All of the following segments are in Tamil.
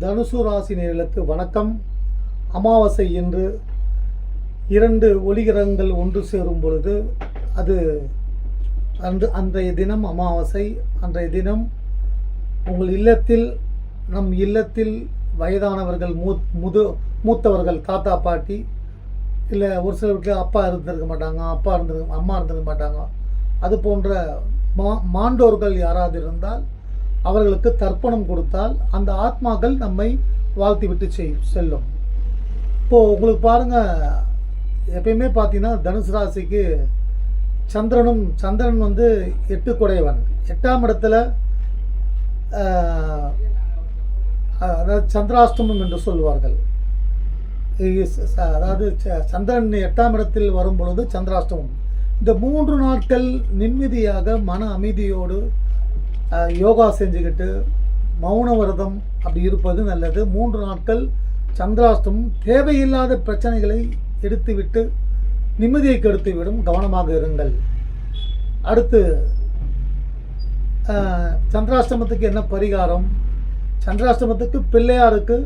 தனுசு ராசினியர்களுக்கு வணக்கம். அமாவாசை என்று இரண்டு ஒளிகிரகங்கள் ஒன்று சேரும் பொழுது அது அன்று அன்றைய தினம் அமாவாசை அன்றைய தினம் உங்கள் இல்லத்தில் நம் இல்லத்தில் வயதானவர்கள் மூ முது மூத்தவர்கள் தாத்தா பாட்டி இல்லை ஒரு சில வீட்டில் அப்பா இருந்திருக்க மாட்டாங்க அப்பா இருந்திருக்க அம்மா இருந்திருக்க மாட்டாங்க. அது போன்ற மா மாண்டோர்கள் யாராவது இருந்தால் அவர்களுக்கு தர்ப்பணம் கொடுத்தால் அந்த ஆத்மாக்கள் நம்மை வாழ்த்தி விட்டு செய் செல்லும். இப்போது உங்களுக்கு பாருங்கள் எப்பயுமே பார்த்தீங்கன்னா தனுசு ராசிக்கு சந்திரனும் சந்திரன் வந்து எட்டு குடையவன் எட்டாம் இடத்துல அதாவது சந்திராஷ்டமம் என்று சொல்வார்கள். அதாவது ச- சந்திரன் எட்டாம் இடத்தில் வரும் பொழுது சந்திராஷ்டமம். இந்த மூன்று நாட்கள் நிம்மதியாக மன அமைதியோடு யோகா செஞ்சுக்கிட்டு மௌன விரதம் அப்படி இருப்பது நல்லது. மூன்று நாட்கள் சந்திராஷ்டமம் தேவையில்லாத பிரச்சனைகளை எடுத்துவிட்டு நிம்மதியை கெடுத்துவிடும். கவனமாக இருங்கள். அடுத்து சந்திராஷ்டமத்துக்கு என்ன பரிகாரம்? சந்திராஷ்டமத்துக்கு பிள்ளையாருக்கு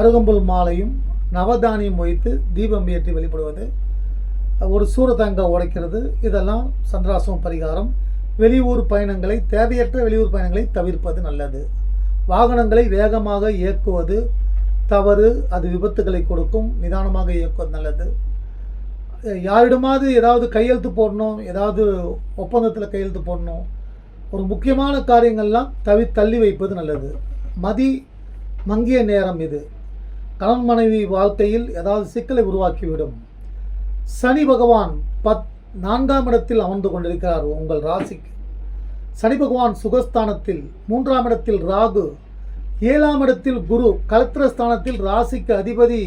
அருகம்புல் மாலையும் நவதானியம் வைத்து தீபம் ஏற்றி வெளிப்படுவது ஒரு சூரத்தங்க உடைக்கிறது. இதெல்லாம் சந்திராசிரம பரிகாரம். வெளியூர் பயணங்களை தேவையற்ற வெளியூர் பயணங்களை தவிர்ப்பது நல்லது. வாகனங்களை வேகமாக இயக்குவது தவறு அது விபத்துகளை கொடுக்கும் நிதானமாக இயக்குவது நல்லது. யாரிடமாவது ஏதாவது கையெழுத்து போடணும் ஏதாவது ஒப்பந்தத்தில் கையெழுத்து போடணும் ஒரு முக்கியமான காரியங்கள்லாம் தவி தள்ளி வைப்பது நல்லது. மதி மங்கிய நேரம் இது. கணவன் மனைவி வாழ்க்கையில் ஏதாவது சிக்கலை உருவாக்கிவிடும். சனி பகவான் பத் நான்காம் இடத்தில் அமர்ந்து கொண்டிருக்கிறார் உங்கள் ராசிக்கு. சனி பகவான் சுகஸ்தானத்தில் மூன்றாம் இடத்தில் ராகு ஏழாம் இடத்தில் குரு கலத்திரஸ்தானத்தில் ராசிக்கு அதிபதி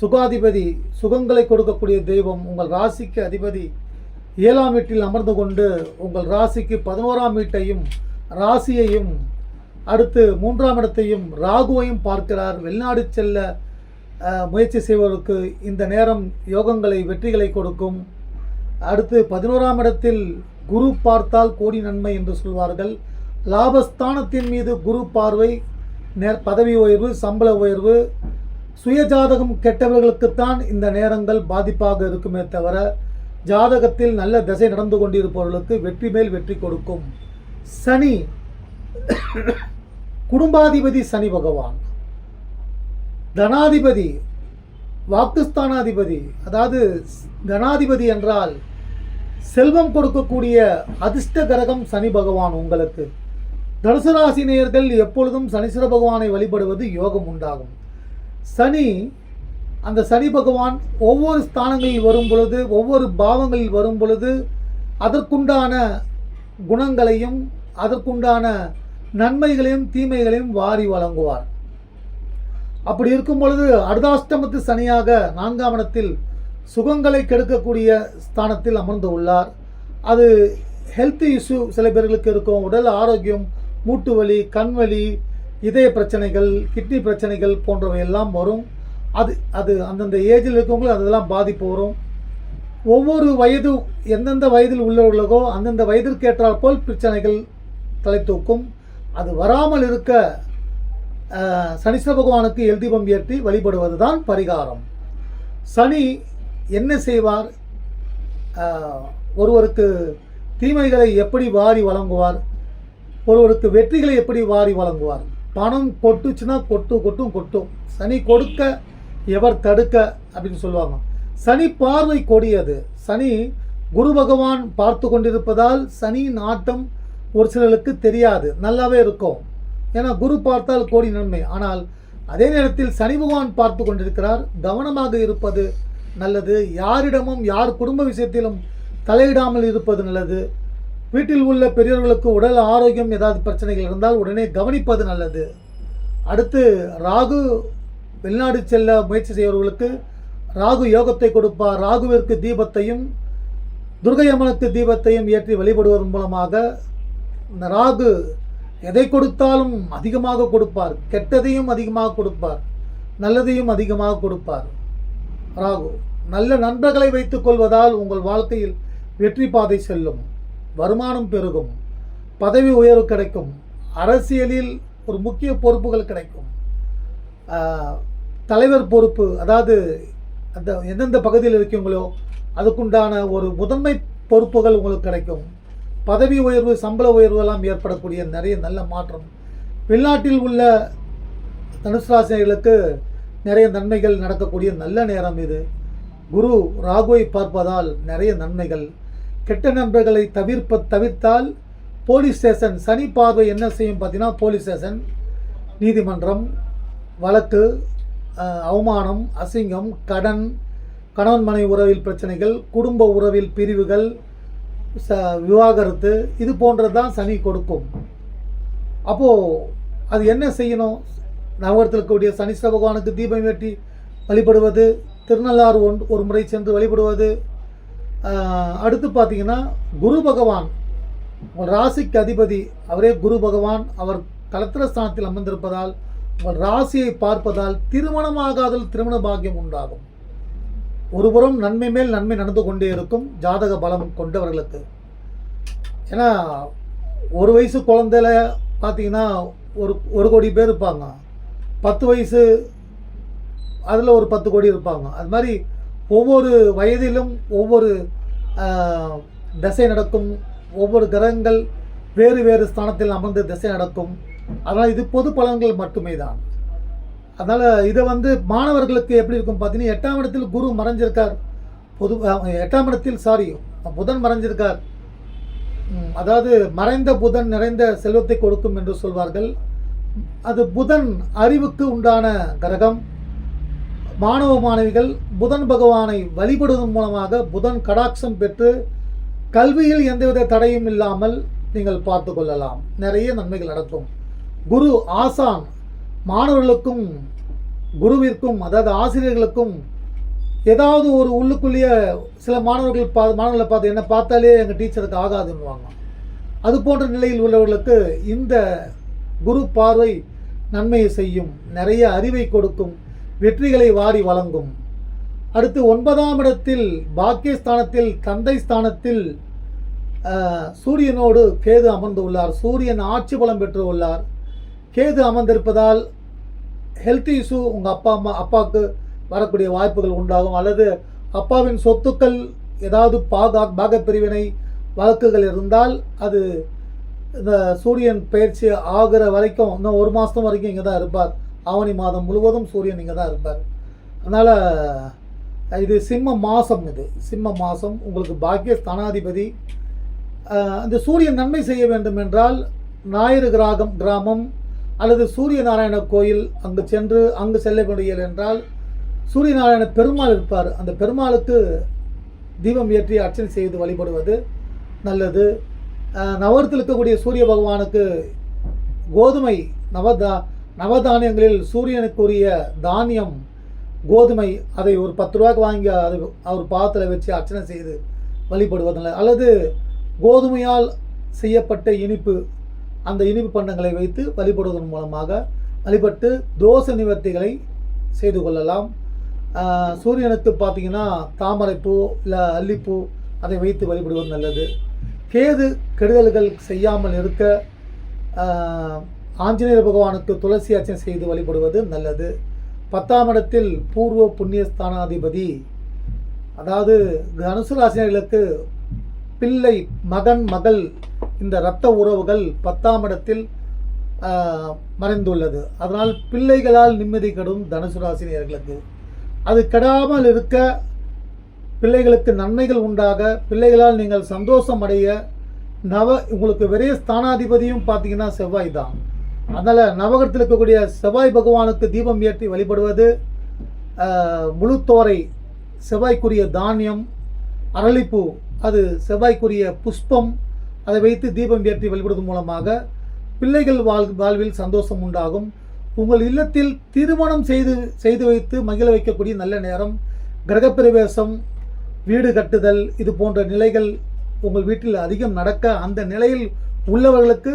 சுகாதிபதி சுகங்களை கொடுக்கக்கூடிய தெய்வம் உங்கள் ராசிக்கு அதிபதி. ஏழாம் வீட்டில் அமர்ந்து கொண்டு உங்கள் ராசிக்கு பதினோராம் வீட்டையும் ராசியையும் அடுத்து மூன்றாம் இடத்தையும் ராகுவையும் பார்க்கிறார். வெளிநாடு செல்ல முயற்சி செய்வதற்கு இந்த நேரம் யோகங்களை வெற்றிகளை கொடுக்கும். அடுத்து பதினோராம் இடத்தில் குரு பார்த்தால் கோடி நன்மை என்று சொல்வார்கள். லாபஸ்தானத்தின் மீது குரு பார்வை நேர் பதவி உயர்வு சம்பள உயர்வு சுயஜாதகம் கெட்டவர்களுக்குத்தான் இந்த நேரங்கள் பாதிப்பாக இருக்குமே தவிர ஜாதகத்தில் நல்ல திசை நடந்து கொண்டிருப்பவர்களுக்கு வெற்றி மேல் வெற்றி கொடுக்கும். சனி குடும்பாதிபதி சனி பகவான். தனாதிபதி வாக்குஸ்தானாதிபதி அதாவது தனாதிபதி என்றால் செல்வம் கொடுக்கக்கூடிய அதிர்ஷ்ட கிரகம் சனி பகவான் உங்களுக்கு. தனுசு ராசி நேயர்கள் எப்பொழுதும் சனீஸ்வர பகவானை வழிபடுவது யோகம் உண்டாகும். சனி அந்த சனி பகவான் ஒவ்வொரு ஸ்தானங்களில் வரும் பொழுது ஒவ்வொரு பாவங்களில் வரும் பொழுது அதற்குண்டான குணங்களையும் அதற்குண்டான நன்மைகளையும் தீமைகளையும் வாரி வழங்குவார். அப்படி இருக்கும் பொழுது அர்தாஷ்டமத்து சனியாக நான்காம் இடத்தில் சுகங்களை கெடுக்கக்கூடிய ஸ்தானத்தில் அமர்ந்து உள்ளார். அது ஹெல்த் இஷ்யூ சில பேர்களுக்கு இருக்கும். உடல் ஆரோக்கியம் மூட்டு வலி கண் வலி இதய பிரச்சனைகள் கிட்னி பிரச்சனைகள் போன்றவை எல்லாம் வரும். அது அது அந்தந்த ஏஜில் இருக்கவங்களும் அதெல்லாம் பாதிப்பு வரும். ஒவ்வொரு வயது எந்தெந்த வயதில் உள்ளவர்களோ அந்தந்த வயதிற்கேற்றால் போல் பிரச்சனைகள் தலை தூக்கும். அது வராமல் இருக்க அஹ், சனீஸ்வர பகவானுக்கு எல் ஏற்றி வழிபடுவது தான் பரிகாரம். சனி என்ன செய்வார்? ஒருவருக்கு தீமைகளை எப்படி வாரி வழங்குவார்? ஒருவருக்கு வெற்றிகளை எப்படி வாரி வழங்குவார்? பணம் கொட்டுச்சுன்னா கொட்டு கொட்டும் கொட்டும். சனி கொடுக்க எவர் தடுக்க அப்படின்னு சொல்லுவாங்க. சனி பார்வை கொடியது. சனி குரு பகவான் பார்த்து கொண்டிருப்பதால் சனி நாட்டம் ஒரு சிலருக்கு தெரியாது. நல்லாவே இருக்கும். ஏன்னா குரு பார்த்தால் கோடி நன்மை. ஆனால் அதே நேரத்தில் சனி பகவான் பார்த்து கொண்டிருக்கிறார். கவனமாக இருப்பது நல்லது. யாரிடமும் யார் குடும்ப விஷயத்திலும் தலையிடாமல் இருப்பது நல்லது. வீட்டில் உள்ள பெரியவர்களுக்கு உடல் ஆரோக்கியம் ஏதாவது பிரச்சனைகள் இருந்தால் உடனே கவனிப்பது நல்லது. அடுத்து ராகு வெளிநாடு செல்ல முயற்சி செய்பவர்களுக்கு ராகு யோகத்தை கொடுப்பார். ராகுவிற்கு தீபத்தையும் துர்கை அம்மனுக்கு தீபத்தையும் ஏற்றி வழிபடுவதன் மூலமாக இந்த ராகு எதை கொடுத்தாலும் அதிகமாக கொடுப்பார். கெட்டதையும் அதிகமாக கொடுப்பார். நல்லதையும் அதிகமாக கொடுப்பார். ராகு நல்ல நண்பர்களை வைத்துக் கொள்வதால் உங்கள் வாழ்க்கையில் வெற்றி பாதை செல்லும் வருமானம் பெருகும் பதவி உயர்வு கிடைக்கும் அரசியலில் ஒரு முக்கிய பொறுப்புகள் கிடைக்கும். தலைவர் பொறுப்பு அதாவது அந்த எந்தெந்த பகுதியில் இருக்கீங்களோ அதுக்குண்டான ஒரு முதன்மை பொறுப்புகள் உங்களுக்கு கிடைக்கும். பதவி உயர்வு சம்பள உயர்வு எல்லாம் ஏற்படக்கூடிய நிறைய நல்ல மாற்றம். வெளிநாட்டில் உள்ள தனுசு ராசினர்களுக்கு நிறைய நன்மைகள் நடக்கக்கூடிய நல்ல நேரம் இது. குரு ராகுவை பார்ப்பதால் நிறைய நன்மைகள். கெட்ட நண்பர்களை தவிர்ப்ப தவிர்த்தால் போலீஸ் ஸ்டேஷன் சனி பார்வை என்ன செய்யும் பார்த்தீங்கன்னா போலீஸ் ஸ்டேஷன் நீதிமன்றம் வழக்கு அவமானம் அசிங்கம் கடன் கணவன் மனை உறவில் பிரச்சனைகள் குடும்ப உறவில் பிரிவுகள் ச விவாகரத்து இது போன்றது தான் சனி கொடுக்கும். அப்போது அது என்ன செய்யணும்? நவகரத்தில் இருக்கக்கூடிய சனீஸ்வர பகவானுக்கு தீபம் ஏற்றி வழிபடுவது திருநள்ளாறு ஒன் ஒரு முறை சென்று வழிபடுவது. அடுத்து பார்த்தீங்கன்னா குரு பகவான் உங்கள் ராசிக்கு அதிபதி அவரே குரு பகவான் அவர் கலத்திர ஸ்தானத்தில் அமர்ந்திருப்பதால் உங்கள் ராசியை பார்ப்பதால் திருமணமாகாதல் திருமண பாக்கியம் உண்டாகும். ஒருபுறம் நன்மை மேல் நன்மை நடந்து கொண்டே இருக்கும் ஜாதக பலம் கொண்டவர்களுக்கு. ஏன்னா ஒரு வயசு குழந்தையில பார்த்தீங்கன்னா ஒரு ஒரு கோடி பேர் இருப்பாங்க. பத்து வயசு அதில் ஒரு பத்து கோடி இருப்பாங்க. அது மாதிரி ஒவ்வொரு வயதிலும் ஒவ்வொரு திசை நடக்கும். ஒவ்வொரு கிரகங்கள் வேறு வேறு ஸ்தானத்தில் அமர்ந்து திசை நடக்கும். அதனால் இது பொது பலன்கள் மட்டுமே தான். அதனால் இதை வந்து மாணவர்களுக்கு எப்படி இருக்கும் பார்த்தீங்கன்னா எட்டாம் இடத்தில் குரு மறைஞ்சிருக்கார். பொது எட்டாம் இடத்தில் சாரி புதன் மறைஞ்சிருக்கார். அதாவது மறைந்த புதன் நிறைந்த செல்வத்தை கொடுக்கும் என்று சொல்வார்கள். அது புதன் அறிவுக்கு உண்டான கிரகம். மாணவ மாணவிகள் புதன் பகவானை வழிபடுவதன் மூலமாக புதன் கடாட்சம் பெற்று கல்வியில் எந்தவித தடையும் இல்லாமல் நீங்கள் பார்த்து கொள்ளலாம். நிறைய நன்மைகள் நடக்கும். குரு ஆசான் மாணவர்களுக்கும் குருவிற்கும் அதாவது ஆசிரியர்களுக்கும் ஏதாவது ஒரு உள்ளுக்குள்ளேயே சில மாணவர்கள் பா மாணவர்களை பார்த்து என்ன பார்த்தாலே எங்கள் டீச்சருக்கு ஆகாதுன்னுவாங்க. அது போன்ற நிலையில் உள்ளவர்களுக்கு இந்த குரு பார்வை நன்மையை செய்யும் நிறைய அறிவை கொடுக்கும் வெற்றிகளை வாரி வழங்கும். அடுத்து ஒன்பதாம் இடத்தில் பாக்கியஸ்தானத்தில் தந்தை ஸ்தானத்தில் சூரியனோடு கேது அமர்ந்துள்ளார் சூரியன் ஆட்சி பலம் பெற்று உள்ளார். கேது அமர்ந்திருப்பதால் ஹெல்த் இஷ்யூ உங்கள் அப்பா அம்மா அப்பாவுக்கு வரக்கூடிய வாய்ப்புகள் உண்டாகும். அல்லது அப்பாவின் சொத்துக்கள் ஏதாவது பாகா பாகப்பிரிவினை வழக்குகள் இருந்தால் அது இந்த சூரியன் பயிற்சி ஆகிற வரைக்கும் இன்னும் ஒரு மாதம் வரைக்கும் இங்கே தான் இருப்பார். ஆவணி மாதம் முழுவதும் சூரியன் இங்கே தான் இருப்பார். அதனால் இது சிம்ம மாதம் இது. சிம்ம மாதம் உங்களுக்கு பாக்கிய ஸ்தானாதிபதி. இந்த அந்த சூரியன் நன்மை செய்ய வேண்டும் என்றால் ஞாயிறு கிராகம் கிராமம் அல்லது சூரிய நாராயண கோயில் அங்கு சென்று அங்கு செல்ல முடியல என்றால் சூரிய நாராயண பெருமாள் இருப்பார். அந்த பெருமாளுக்கு தீபம் ஏற்றி அர்ச்சனை செய்து வழிபடுவது நல்லது. நவரத்தில் இருக்கக்கூடிய சூரிய பகவானுக்கு கோதுமை நவதா நவதானியங்களில் சூரியனுக்குரிய தானியம் கோதுமை அதை ஒரு பத்து ரூபாய்க்கு வாங்கி அதை அவர் பாத்திரம் வச்சு அர்ச்சனை செய்து வழிபடுவதில்லை. அல்லது கோதுமையால் செய்யப்பட்ட இனிப்பு அந்த இனிப்பு பண்டங்களை வைத்து வழிபடுவதன் மூலமாக வழிபட்டு தோசை நிவர்த்திகளை செய்து கொள்ளலாம். சூரியனுக்கு பார்த்தீங்கன்னா தாமரைப்பூ இல்லை அல்லிப்பூ அதை வைத்து வழிபடுவது நல்லது. கேது கெடுதல்கள் செய்யாமல் இருக்க ஆஞ்சநேயர் பகவானுக்கு துளசி அர்ச்சனை செய்து வழிபடுவது நல்லது. பத்தாம் இடத்தில் பூர்வ புண்ணியஸ்தானாதிபதி அதாவது தனுசு ராசினர்களுக்கு பிள்ளை மகன் மகள் இந்த இரத்த உறவுகள் பத்தாம் இடத்தில் மறைந்துள்ளது. அதனால் பிள்ளைகளால் நிம்மதி கெடும் தனுசு ராசினியர்களுக்கு. அது கெடாமல் இருக்க பிள்ளைகளுக்கு நன்மைகள் உண்டாக பிள்ளைகளால் நீங்கள் சந்தோஷம் அடைய நவ உங்களுக்கு விரைய ஸ்தானாதிபதியும் பார்த்தீங்கன்னா செவ்வாய் தான். அதனால் நவகரத்தில் இருக்கக்கூடிய செவ்வாய் பகவானுக்கு தீபம் ஏற்றி வழிபடுவது முழுத்தோரை செவ்வாய்க்குரிய தானியம் அரளிப்பூ அது செவ்வாய்க்குரிய புஷ்பம் அதை வைத்து தீபம் ஏற்றி வழிபடுவதன் மூலமாக பிள்ளைகள் வாழ் வாழ்வில் சந்தோஷம் உண்டாகும். உங்கள் இல்லத்தில் திருமணம் செய்து செய்து வைத்து மகிழ வைக்கக்கூடிய நல்ல நேரம். கிரகப்பிரவேசம் வீடு கட்டுதல் இது போன்ற நிலைகள் உங்கள் வீட்டில் அதிகம் நடக்க அந்த நிலையில் உள்ளவர்களுக்கு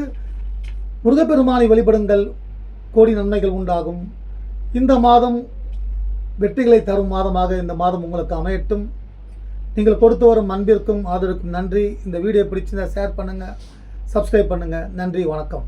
முருகப்பெருமானை வழிபடுங்கள். கோடி நன்மைகள் உண்டாகும். இந்த மாதம் வெற்றிகளை தரும் மாதமாக இந்த மாதம் உங்களுக்கு அமையட்டும். நீங்கள் கொடுத்து வரும் அன்பிற்கும் ஆதரவுக்கும் நன்றி. இந்த வீடியோ பிடிச்சிருந்தால் ஷேர் பண்ணுங்கள் சப்ஸ்கிரைப் பண்ணுங்கள் நன்றி வணக்கம்.